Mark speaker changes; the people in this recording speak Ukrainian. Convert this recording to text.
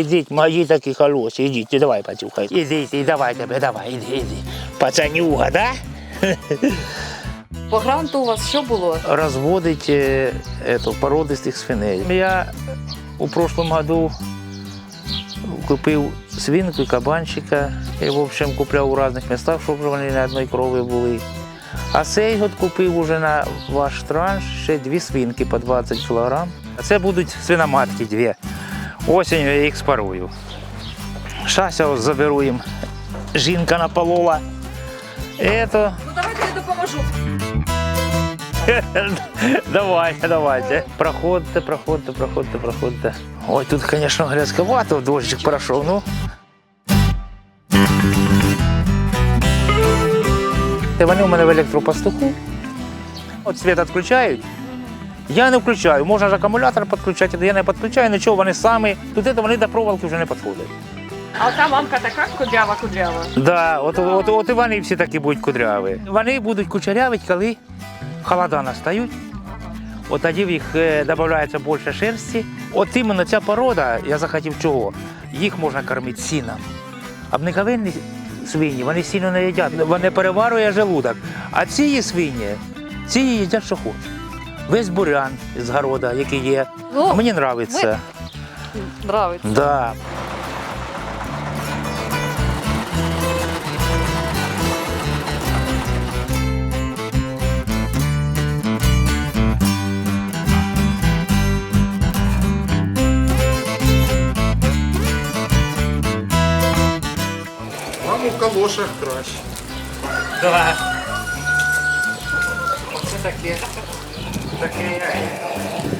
Speaker 1: ідіть, мої такі хороші, ідіть, і давай, пацюха. Ідіть, і давай тебе, давай, іди, іди. Пацанюга, да?
Speaker 2: По гранту у вас що було?
Speaker 1: Розводить е, ето, породистих свиней. Я у прошлом году купив свинку кабанчика. І, в общем, купляв у різних містах, щоб вони на одній крові були. А цей год купив уже на ваш транш ще дві свинки по 20 кг. А це будуть свиноматки дві. Осінню я їх спарую. Щас я ось заберу їм. Жінка наполола. Ето,
Speaker 2: Ну давайте я допоможу.
Speaker 1: Давайте, давайте. Проходьте, проходьте, проходьте, проходьте. Ой, тут, звісно, грязковато, дощик пройшов, ну. Та Вони у мене в електропастуху. От світ відключають. Я не включаю. Можна ж акумулятор підключати, але я не підключаю, нічого, вони самі. Тут це вони до проволоки вже не підходять.
Speaker 2: А та мамка така кудрява кудрява.
Speaker 1: Да, от, от, от і вони всі такі будуть кудряві. Вони будуть кучерявити, коли холода настають. От тоді в їх е, додається більше шерсті. От іменно ця порода, я захотів чого, їх можна кормити сіном. Обниковинні свині, вони сіно не їдять, вони переварює желудок. А ці свині, ці їдять, що хочуть. Весь бурян з города, який є.
Speaker 2: Ну,
Speaker 1: Мені подобається.
Speaker 2: Нравиться.
Speaker 1: Да.
Speaker 3: У калошах краще.
Speaker 1: Да. Оце таке. Pra quem? É.